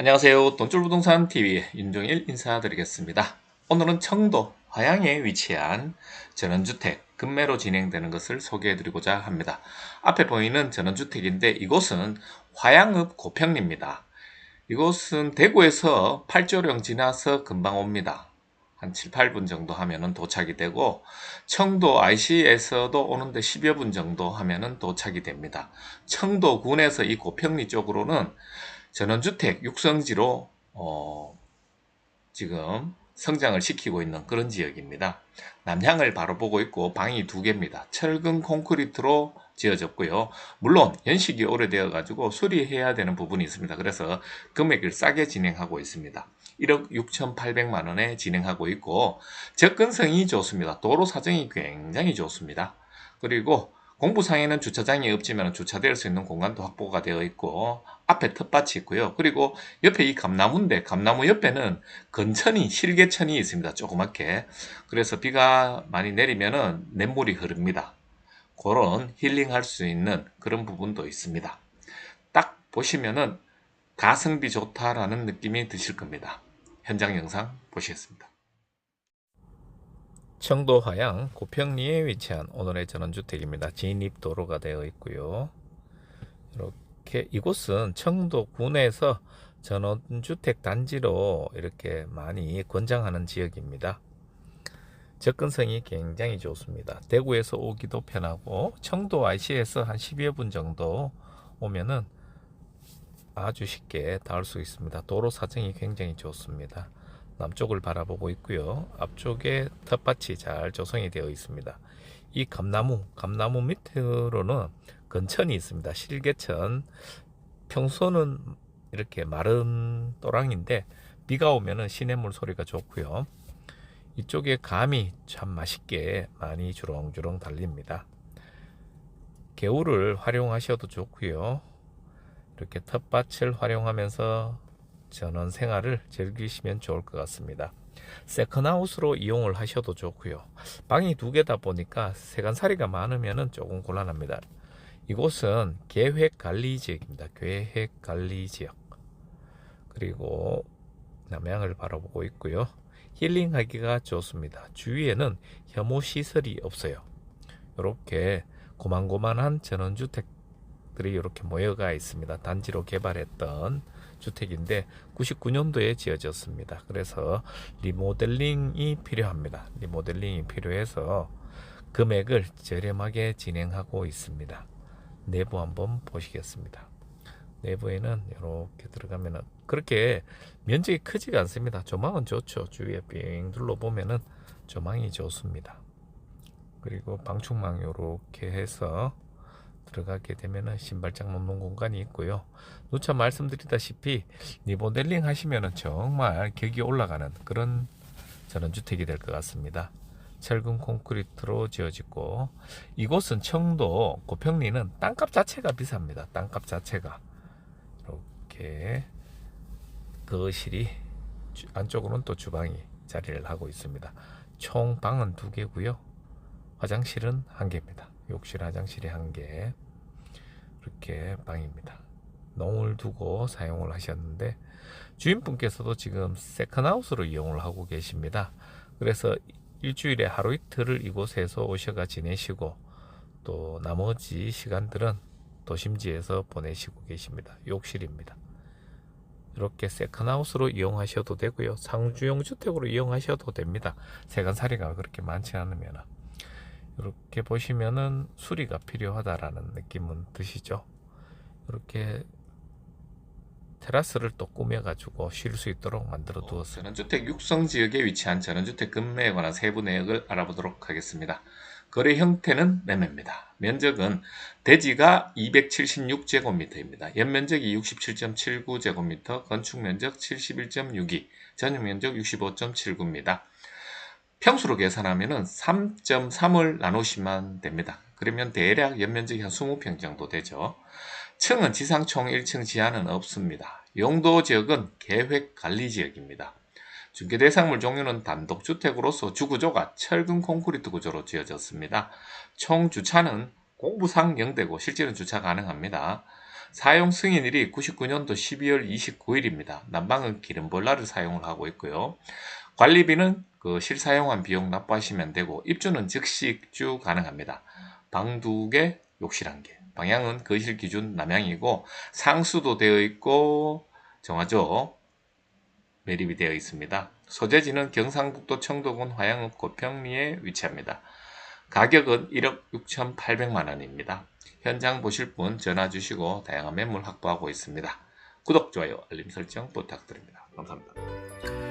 안녕하세요. 돈줄부동산 TV 윤종일 인사드리겠습니다. 오늘은 청도 화양에 위치한 전원주택 급매로 진행되는 것을 소개해드리고자 합니다. 앞에 보이는 전원주택인데 이곳은 화양읍 고평리입니다. 이곳은 대구에서 8조령 지나서 금방 옵니다. 한 7, 8분 정도 하면은 도착이 되고 청도 IC에서도 오는데 10여 분 정도 하면은 도착이 됩니다. 청도군에서 이 고평리 쪽으로는 전원주택 육성지로 어, 지금 성장을 시키고 있는 그런 지역입니다. 남향을 바로 보고 있고 방이 두 개입니다. 철근 콘크리트로 지어졌고요. 물론 연식이 오래되어 가지고 수리해야 되는 부분이 있습니다. 그래서 금액을 싸게 진행하고 있습니다. 1억 6,800만 원에 진행하고 있고 접근성이 좋습니다. 도로 사정이 굉장히 좋습니다. 그리고 공부상에는 주차장이 없지만 주차될 수 있는 공간도 확보가 되어 있고 앞에 텃밭이 있고요. 그리고 옆에 이 감나무인데 감나무 옆에는 건천이 실개천이 있습니다. 조그맣게. 그래서 비가 많이 내리면은 냇물이 흐릅니다. 그런 힐링할 수 있는 그런 부분도 있습니다. 딱 보시면은 가성비 좋다라는 느낌이 드실 겁니다. 현장 영상 보시겠습니다. 청도 하양 고평리에 위치한 오늘의 전원주택입니다. 진입도로가 되어 있고요. 이렇게 이곳은 청도군에서 전원주택 단지로 이렇게 많이 권장하는 지역입니다. 접근성이 굉장히 좋습니다. 대구에서 오기도 편하고 청도 IC에서 한 10여 분 정도 오면은 아주 쉽게 닿을 수 있습니다. 도로 사정이 굉장히 좋습니다. 남쪽을 바라보고 있고요. 앞쪽에 텃밭이 잘 조성이 되어 있습니다. 이 감나무, 감나무 밑으로는 건천이 있습니다. 실개천. 평소는 이렇게 마른 또랑인데 비가 오면은 시냇물 소리가 좋고요. 이쪽에 감이 참 맛있게 많이 주렁주렁 달립니다. 개울을 활용하셔도 좋고요. 이렇게 텃밭을 활용하면서 전원 생활을 즐기시면 좋을 것 같습니다. 세컨하우스로 이용을 하셔도 좋고요. 방이 두 개다 보니까 세간살이가 많으면 조금 곤란합니다. 이곳은 계획관리지역입니다. 계획관리지역. 그리고 남양을 바라보고 있고요. 힐링하기가 좋습니다. 주위에는 혐오 시설이 없어요. 이렇게 고만고만한 전원주택들이 이렇게 모여가 있습니다. 단지로 개발했던 주택인데 99년도에 지어졌습니다. 그래서 리모델링이 필요합니다. 리모델링이 필요해서 금액을 저렴하게 진행하고 있습니다. 내부 한번 보시겠습니다. 내부에는 이렇게 들어가면은 그렇게 면적이 크지가 않습니다. 조망은 좋죠. 주위에 빙 둘러보면은 조망이 좋습니다. 그리고 방충망 이렇게 해서 들어가게 되면은 신발장 놓는 공간이 있고요. 누차 말씀드리다시피 리모델링 하시면은 정말 격이 올라가는 그런 전원주택이 될 것 같습니다. 철근 콘크리트로 지어지고 이곳은 청도 고평리는 땅값 자체가 비쌉니다. 땅값 자체가 이렇게 거실이 안쪽으로는 또 주방이 자리를 하고 있습니다. 총 방은 두 개고요. 화장실은 한 개입니다. 욕실 화장실이 한 개. 이렇게 방입니다. 농을 두고 사용을 하셨는데 주인분께서도 지금 세컨하우스로 이용을 하고 계십니다. 그래서 일주일에 하루 이틀을 이곳에서 오셔가 지내시고 또 나머지 시간들은 도심지에서 보내시고 계십니다. 욕실입니다. 이렇게 세컨하우스로 이용하셔도 되고요. 상주용 주택으로 이용하셔도 됩니다. 세간살이가 그렇게 많지 않으면 이렇게 보시면은 수리가 필요하다라는 느낌은 드시죠. 이렇게 테라스를 또 꾸며가지고 쉴 수 있도록 만들어 두었습니다. 전원주택 육성 지역에 위치한 전원주택 금매에 관한 세부 내역을 알아보도록 하겠습니다. 거래 형태는 매매입니다. 면적은 대지가 276제곱미터입니다. 연면적이 67.79제곱미터, 건축면적 71.62, 전용면적 65.79입니다. 평수로 계산하면 3.3을 나누시면 됩니다. 그러면 대략 연면적이 한 20평 정도 되죠. 층은 지상 총 1층 지하는 없습니다. 용도 지역은 계획 관리 지역입니다. 중개 대상물 종류는 단독주택으로서 주구조가 철근 콘크리트 구조로 지어졌습니다. 총 주차는 공부상 0대고 실제는 주차 가능합니다. 사용 승인일이 99년도 12월 29일입니다. 난방은 기름볼라를 사용을 하고 있고요. 관리비는 그 실사용한 비용 납부하시면 되고 입주는 즉시 입주 가능합니다. 방 두 개, 욕실 한 개. 방향은 거실 기준 남향이고 상수도 되어 있고 정하죠. 매립이 되어 있습니다. 소재지는 경상북도 청도군 화양읍 고평리에 위치합니다. 가격은 1억 6,800만 원입니다. 현장 보실 분 전화 주시고 다양한 매물 확보하고 있습니다. 구독, 좋아요, 알림 설정 부탁드립니다. 감사합니다.